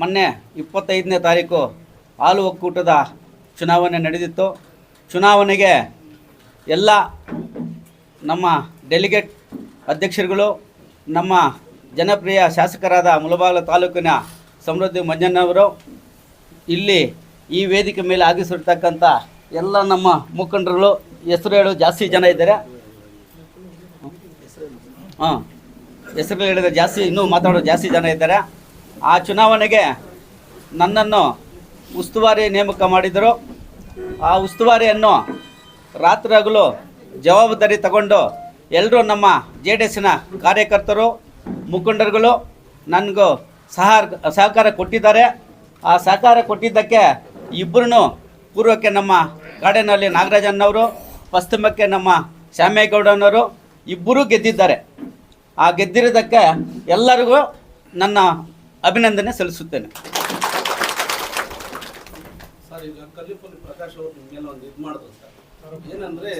ಮೊನ್ನೆ ಇಪ್ಪತ್ತೈದನೇ ತಾರೀಕು ಹಾಲು ಒಕ್ಕೂಟದ ಚುನಾವಣೆ ನಡೆದಿತ್ತು. ಚುನಾವಣೆಗೆ ಎಲ್ಲ ನಮ್ಮ ಡೆಲಿಗೇಟ್ ಅಧ್ಯಕ್ಷರುಗಳು, ನಮ್ಮ ಜನಪ್ರಿಯ ಶಾಸಕರಾದ ಮುಳಬಾಗಿಲು ತಾಲೂಕಿನ ಸಮೃದ್ಧಿ ಮಂಜಣ್ಣವರು ಇಲ್ಲಿ ಈ ವೇದಿಕೆ ಮೇಲೆ ಆಗಿಸಿರ್ತಕ್ಕಂಥ ಎಲ್ಲ ನಮ್ಮ ಮುಖಂಡರುಗಳು, ಹೆಸರು ಹೇಳು, ಜಾಸ್ತಿ ಜನ ಇದ್ದಾರೆ. ಹಾಂ, ಹೆಸರು ಹೇಳಿದ್ರೆ ಜಾಸ್ತಿ, ಇನ್ನೂ ಮಾತಾಡೋ ಜಾಸ್ತಿ ಜನ ಇದ್ದಾರೆ. ಆ ಚುನಾವಣೆಗೆ ನನ್ನನ್ನು ಉಸ್ತುವಾರಿ ನೇಮಕ ಮಾಡಿದರು. ಆ ಉಸ್ತುವಾರಿಯನ್ನು ರಾತ್ರಿ ಹಗಲು ಜವಾಬ್ದಾರಿ ತಗೊಂಡು ಎಲ್ಲರೂ ನಮ್ಮ ಜೆ ಡಿ ಎಸ್ಸಿನ ಕಾರ್ಯಕರ್ತರು, ಮುಖಂಡರುಗಳು ನನಗೂ ಸಹ, ಸಹಕಾರ ಕೊಟ್ಟಿದ್ದಾರೆ. ಆ ಸಹಕಾರ ಕೊಟ್ಟಿದ್ದಕ್ಕೆ ಇಬ್ಬರೂ ಪೂರ್ವಕ್ಕೆ ನಮ್ಮ ಕಾಡಿನಲ್ಲಿ ನಾಗರಾಜನ್ನವರು ಪಶ್ಚಿಮಕ್ಕೆ ನಮ್ಮ ಶ್ಯಾಮೇಗೌಡನವರು ಇಬ್ಬರೂ ಗೆದ್ದಿದ್ದಾರೆ. ಆ ಗೆದ್ದಿರೋದಕ್ಕೆ ಎಲ್ಲರಿಗೂ ನನ್ನ ಅಭಿನಂದನೆ ಸಲ್ಲಿಸುತ್ತೇನೆ. ಸರ್ ಈಗ ಕಲ್ಲಿಪಲ್ಲಿ ಪ್ರಕಾಶ್ ಅವರು ನಿಮ್ಗೆಲ್ಲ ಒಂದು ಇದು ಮಾಡಿದ್ರು ಸರ್ ಏನಂದ್ರೆ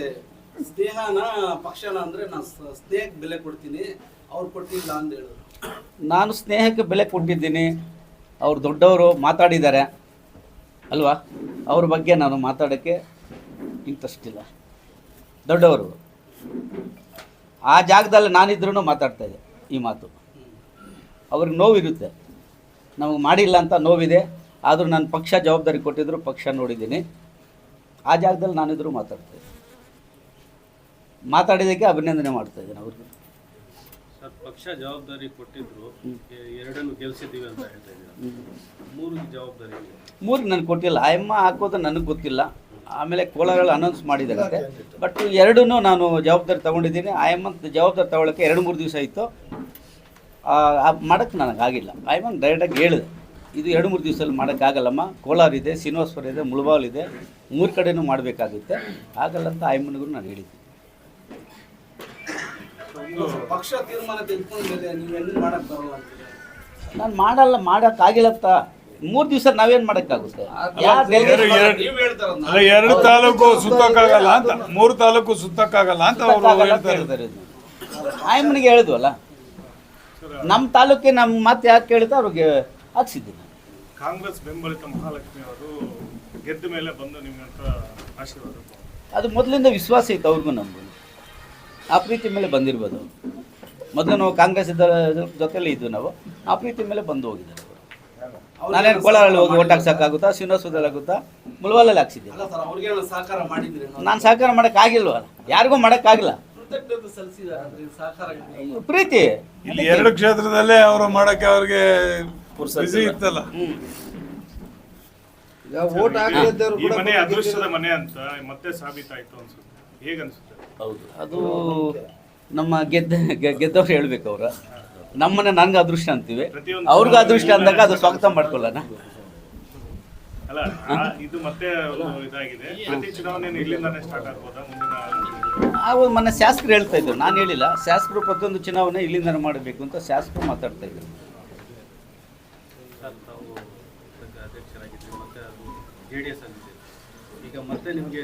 ಸ್ನೇಹನ ಪಕ್ಷನ ಅಂದ್ರೆ ನಾನು ಸ್ನೇಹಕ್ಕೆ ಬೆಲೆ ಕೊಡ್ತೀನಿ ಅವ್ರು ಕೊಟ್ಟಿಲ್ಲ ಅಂತ ಹೇಳಿದ್ರು ನಾನು ಸ್ನೇಹಕ್ಕೆ ಬೆಲೆ ಕೊಟ್ಟಿದ್ದೀನಿ ಅವ್ರು ದೊಡ್ಡವರು ಮಾತಾಡಿದ್ದಾರೆ. ಅಲ್ವಾ? ಅವ್ರ ಬಗ್ಗೆ ನಾನು ಮಾತಾಡೋಕ್ಕೆ ಇಂಟ್ರೆಸ್ಟ್ ಇಲ್ಲ. ದೊಡ್ಡವರು. ಆ ಜಾಗದಲ್ಲಿ ನಾನಿದ್ರೂ ಮಾತಾಡ್ತಾ ಇದ್ದೆ ಈ ಮಾತು. ಅವ್ರಿಗೆ ನೋವಿರುತ್ತೆ. ನಮಗೆ ಮಾಡಿಲ್ಲ ಅಂತ ನೋವಿದೆ. ಆದರೂ ನಾನು ಪಕ್ಷ ಜವಾಬ್ದಾರಿ ಕೊಟ್ಟಿದ್ದರು ಪಕ್ಷ ನೋಡಿದ್ದೀನಿ. ಆ ಜಾಗದಲ್ಲಿ ನಾನಿದ್ರು ಮಾತಾಡ್ತೇನೆ. ಮಾತಾಡಿದ್ದಕ್ಕೆ ಅಭಿನಂದನೆ ಮಾಡ್ತಾ ಇದ್ದೀನಿ ಅವ್ರಿಗೆ. ಸರ್ ಪಕ್ಷ ಜವಾಬ್ದಾರಿ ಕೊಟ್ಟಿದ್ರು. ಎರಡನ್ನು ಗೆಲ್ಸಿದ್ದೀವಿ ಅಂತ ಹೇಳ್ತಾ ಮೂರು ಜವಾಬ್ದಾರಿ. ಮೂರು ನನಗೆ ಕೊಟ್ಟಿಲ್ಲ. ಆಯಮ್ಮ ಹಾಕೋದು ನನಗೆ ಗೊತ್ತಿಲ್ಲ. ಆಮೇಲೆ ಕೋಲಾರಲ್ಲಿ ಅನೌನ್ಸ್ ಮಾಡಿದ್ದಾರೆ. ಬಟ್ ಎರಡೂ ನಾನು ಜವಾಬ್ದಾರಿ ತಗೊಂಡಿದ್ದೀನಿ. ಆಯಮ್ಮ ಜವಾಬ್ದಾರಿ ತಗೊಳ್ಳೋಕ್ಕೆ ಎರಡು ಮೂರು ದಿವಸ ಇತ್ತು ಮಾಡೋಕ್ಕೆ ನನಗಾಗಿಲ್ಲ ಆಯಮ್ಮಂಗೆ ಡೈರೆಕ್ಟಾಗಿ ಹೇಳಿದೆ. ಇದು ಎರಡು ಮೂರು ದಿವಸದಲ್ಲಿ ಮಾಡೋಕ್ಕಾಗಲ್ಲಮ್ಮ ಕೋಲಾರ ಇದೆ ಶ್ರೀನಿವಾಸಪುರ ಇದೆ ಮುಳಬಾಲ್ ಇದೆ. ಮೂರು ಕಡೆನೂ ಮಾಡಬೇಕಾಗುತ್ತೆ. ಆಗಲ್ಲ ಅಂತ ಆಯಮ್ಮನಿಗೂ ನಾನು ಹೇಳಿದ್ದೆ. ಪಕ್ಷ ತೀರ್ಮಾನ ತೆಗೆದುಕೊಂಡ ಮೇಲೆ ನೀವು ಹೆಂಗ್ ಮಾಡಕ್ ಬರಲ್ಲ ಅಂತೀರಾ ನಾನು ಮಾಡಲ್ಲ ಮಾಡೋಕ್ಕಾಗಿಲ್ಲ ಅಂತ. ಮೂರು ದಿವಸ ನಾವೇನು ಮಾಡೋಕ್ಕಾಗುತ್ತೆ? ಎರಡು- ಎರಡು- ನೀವು ಹೇಳ್ತಾರಲ್ಲ. ಎರಡು ತಾಲೂಕು ಸುತ್ತಕ್ಕಾಗಲ್ಲ ಅಂತ. ಮೂರು ತಾಲೂಕು ಸುತ್ತಕ್ಕಾಗಲ್ಲ ಅಂತ ಅವರು ಹೇಳ್ತಾರೆ. ಆಯಮ್ಮನಿಗೆ ಹೇಳಿದ್ವಲ್ಲ. ನಮ್ಮ ತಾಲೂಕಿನ ನಮ್ಮ ಮಾತು ಯಾಕೆ ಕೇಳ್ತಾ ಅವ್ರಿಗೆ ಹಾಕ್ಸಿದ್ದೀನಿ. ಕಾಂಗ್ರೆಸ್ ಬೆಂಬಲಿತ ಮಹಾಲಕ್ಷ್ಮಿ ಅವರು ಗೆದ್ದ ಮೇಲೆ ಬಂದು ನಿಮ್ಮ ಆಶೀರ್ವಾದ ಅದು ಮೊದಲಿಂದ ವಿಶ್ವಾಸ ಇತ್ತು ಅವ್ರಿಗೂ ನಮಗೂ. ಆ ಪ್ರೀತಿ ಮೇಲೆ ಬಂದಿರ್ಬೋದು ಮೊದಲು ನಾವು ಕಾಂಗ್ರೆಸ್ ಇದ್ದ ಜೊತೆಯಲ್ಲಿ ಇದ್ದು ನಾವು. ಆ ಪ್ರೀತಿ ಮೇಲೆ ಬಂದು ಹೋಗಿದ್ದಾರೆ ಅವರು. ನಾನೇನು ಕೋಲಾರಲ್ಲಿ ಹೋಗಿ ಓಟ್ ಹಾಕ್ಸೋಕ್ಕಾಗುತ್ತಾ ಶ್ರೀನಿವಾಸದಲ್ಲಿ ಆಗುತ್ತಾ ಮುಳುವಲ್ಲಲ್ಲಿ ಹಾಕ್ಸಿದ್ದೀನಿ. ಅಲ್ಲ ಸರ್ ಅವ್ರಿಗೆ ಸಹಕಾರ ಮಾಡಿದ್ರಿ ನಾನು ಸಹಕಾರ ಮಾಡೋಕ್ಕಾಗಿಲ್ವಲ್ಲ ಯಾರಿಗೂ ಮಾಡೋಕ್ಕಾಗಿಲ್ಲ ಕೃತಜ್ಞತೆ ಸಹಕಾರ ಪ್ರೀತಿ. ಇಲ್ಲಿ ಎರಡು ಕ್ಷೇತ್ರದಲ್ಲೇ ಅವರು ಮಾಡಕ್ಕೆ ಅವ್ರಿಗೆ ಬಿಸಿ ಇತ್ತಲ್ಲ. ಓಟ್ ಹಾಕದಿದ್ದವ್ರು ಈ ಮನೆ ಅದೃಷ್ಟದ ಮನೆ ಅಂತ ಮತ್ತೆ ಸಾಬೀತಾಯ್ತು ಅನ್ಸುತ್ತೆ. ಹೇಗನ್ಸುತ್ತೆ ಹೌದು ಅದು ನಮ್ಮ ಗೆದ್ದ ಗೆದ್ದವ್ರು ಹೇಳ್ಬೇಕು ಅವ್ರ. ನಮ್ಮನೆ ನನ್ಗೆ ಅದೃಷ್ಟ ಅಂತೀವಿ. ಅವ್ರಿಗೂ ಅದೃಷ್ಟ ಅಂದಾಗ ಅದು ಸ್ವಾಗತ ಮಾಡ್ಕೊಳ್ಳೋಣ. ಅಲ್ಲ ಆ, ಇದು ಮತ್ತೆ ಒಂದು ಇದಾಗಿದೆ. ಪ್ರತಿ ಚುನಾವಣೆ ಇಲ್ಲಿಂದಾನೇ ಸ್ಟಾರ್ಟ್ ಆಗ್ಬೋದಾ? ಮುಂದಿನ ಆ ಮೊನ್ನೆ ಶಾಸಕರು ಹೇಳ್ತಾ ಇದ್ರು. ನಾನು ಹೇಳಿಲ್ಲ. ಶಾಸಕರು ಪ್ರತಿಯೊಂದು ಚುನಾವಣೆ ಇಲ್ಲಿಂದ ಮಾಡಬೇಕು ಅಂತ ಶಾಸಕರು ಮಾತಾಡ್ತಾ ಇದ್ರು. ಸರ್ ತಾವು ಮತ್ತೆ ಅದು ಜೆ ಡಿ ಎಸ್ ಆಗಿದೆ ಈಗ ಮತ್ತೆ ನಿಮಗೆ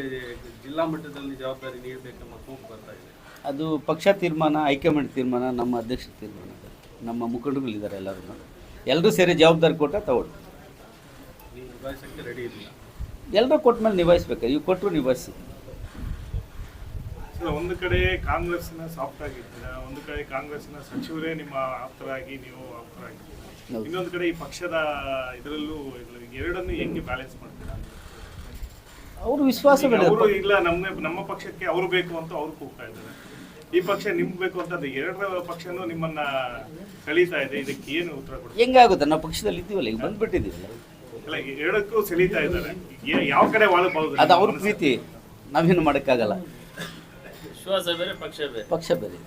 ಜಿಲ್ಲಾ ಮಟ್ಟದಲ್ಲಿ ಜವಾಬ್ದಾರಿ ನೀಡಬೇಕೆಂಬ ಕೂಗು ಬರ್ತಾ ಇದೆ. ಅದು ಪಕ್ಷ ತೀರ್ಮಾನ ಹೈಕಮಾಂಡ್ ತೀರ್ಮಾನ ನಮ್ಮ ಅಧ್ಯಕ್ಷ ತೀರ್ಮಾನ. ನಮ್ಮ ಮುಖಂಡರುಗಳಿದ್ದಾರೆ ಎಲ್ಲರೂ ಎಲ್ಲರೂ ಸೇರಿ ಜವಾಬ್ದಾರಿ ಕೊಟ್ಟ ತಗೊಳ್ಳಿ ನೀವು ನಿಭಾಯಿಸೋಕ್ಕೆ ರೆಡಿ ಇಲ್ಲ ಎಲ್ಲರೂ ಕೊಟ್ಟ ಮೇಲೆ ನಿಭಾಯಿಸ್ಬೇಕು. ಇವು ಕೊಟ್ಟರು ನಿಭಾಯಿಸಿ. ಒಂದು ಕಡೆ ಕಾಂಗ್ರೆಸ್ನ ಸಾಫ್ಟ್ ಆಗಿದ್ದೀರಾ? ಒಂದು ಕಡೆ ಕಾಂಗ್ರೆಸ್ನ ಸಚಿವರೇ ನಿಮ್ಮ ಆಪ್ತರಾಗಿ ನೀವು ಆಪ್ತರಾಗಿ. ಇನ್ನೊಂದು ಕಡೆ ಈ ಪಕ್ಷದ ಇದರಲ್ಲೂ ಇದ್ರಲ್ಲಿ ಎರಡನ್ನು ಹೆಂಗೆ ಬ್ಯಾಲೆನ್ಸ್ ಮಾಡ್ತೀರಾ? ಅವರು ವಿಶ್ವಾಸ ಅವರು ಇಲ್ಲ ನಮ್ಮ ನಮ್ಮ ಪಕ್ಷಕ್ಕೆ ಅವರು ಬೇಕು ಅಂತ ಅವ್ರು ಕೂಗ್ತಾ ಇದ್ದಾರೆ. ಈ ಪಕ್ಷ ನಿಮ್ಗೆ ಬೇಕು ಅಂತ ಅದು ಎರಡರ ಪಕ್ಷನೂ ನಿಮ್ಮನ್ನ ಕಳೀತಾ ಇದೆ. ಇದಕ್ಕೆ ಏನು ಉತ್ತರ ಕೊಡ್ತೀವಿ ಹೆಂಗಾಗುತ್ತೆ? ನಾವು ಪಕ್ಷದಲ್ಲಿ ಇದ್ದೀವಲ್ಲ ಈಗ ಬಂದ್ಬಿಟ್ಟಿದ್ದೀವಲ್ಲ. ಅಲ್ಲ ಹೇಳಕ್ಕೂ ಸೆಳೀತಾ ಇದ್ದಾರೆ. ಯಾವ ಕಡೆ ವಾಳಬಹುದು ಅದು ಅವ್ರ ಪ್ರೀತಿ. ನಾವೇನು ಮಾಡೋಕ್ಕಾಗಲ್ಲ. ವಿಶ್ವಾಸ ಬೇರೆ ಪಕ್ಷ ಬೇರೆ. ಪಕ್ಷ ಬೇರೆ.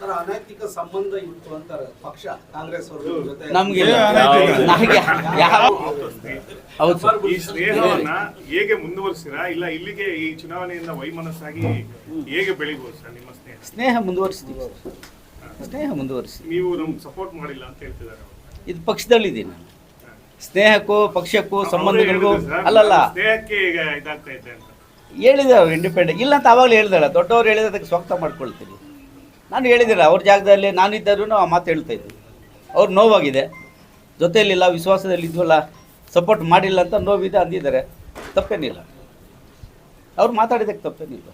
ಸರ್ ಅನೈತಿಕ ಸಂಬಂಧ ಇತ್ತು ಅಂತಾರೆ. ಪಕ್ಷ ಕಾಂಗ್ರೆಸ್ ಅವ್ರ ಜೊತೆ. ನಮ್ಗೆ ಯಾವ ಹೌದು ಸರ್ ಈ ಸ್ನೇಹವನ್ನ ಹೇಗೆ ಮುಂದುವರಿಸಿರಾ? ಇಲ್ಲ ಇಲ್ಲಿಗೆ ಈ ಚುನಾವಣೆಯಿಂದ ವೈಮನಸ್ಸಾಗಿ ಹೇಗೆ ಬೆಳಿಬಹುದು ಸರ್ ನಿಮ್ಮ ಸ್ನೇಹ? ಸ್ನೇಹ ಮುಂದುವರಿಸ್ತೀವಿ ಸರ್. ಸ್ನೇಹ ಮುಂದುವರಿಸಿ ನೀವು ನಮ್ಗೆ ಸಪೋರ್ಟ್ ಮಾಡಿಲ್ಲ ಅಂತ ಹೇಳ್ತಿದ್ದಾರೆ ಅವ್ರು. ಇದು ಪಕ್ಷದಲ್ಲಿದ್ದೀನಿ ನಾನು. ಸ್ನೇಹಕ್ಕೂ ಪಕ್ಷಕ್ಕೂ ಸಂಬಂಧಗಳಿಗೂ ಅಲ್ಲಲ್ಲ. ಹೇಳಿದೆ ಅವ್ರು ಇಂಡಿಪೆಂಡೆಂಟ್ ಇಲ್ಲ ಅಂತ ಅವಾಗಲೇ ಹೇಳಿದಳ ದೊಡ್ಡವ್ರು ಹೇಳಿದ್ರೆ ಅದಕ್ಕೆ ಸ್ವಾಗತ ಮಾಡ್ಕೊಳ್ತೀನಿ. ನಾನು ಹೇಳಿದಿಲ್ಲ ಅವ್ರ ಜಾಗದಲ್ಲಿ ನಾನಿದ್ದರೂ ಆ ಮಾತು ಹೇಳ್ತಾ ಇದ್ದೀನಿ ಅವ್ರು ನೋವಾಗಿದೆ. ಜೊತೆಯಲ್ಲಿಲ್ಲ ವಿಶ್ವಾಸದಲ್ಲಿ ಇದ್ವಲ್ಲ ಸಪೋರ್ಟ್ ಮಾಡಿಲ್ಲ ಅಂತ ನೋವಿದೆ ಅಂದಿದ್ದಾರೆ. ತಪ್ಪೇನಿಲ್ಲ. ಅವ್ರು ಮಾತಾಡಿದಕ್ಕೆ ತಪ್ಪೇನಿಲ್ಲ.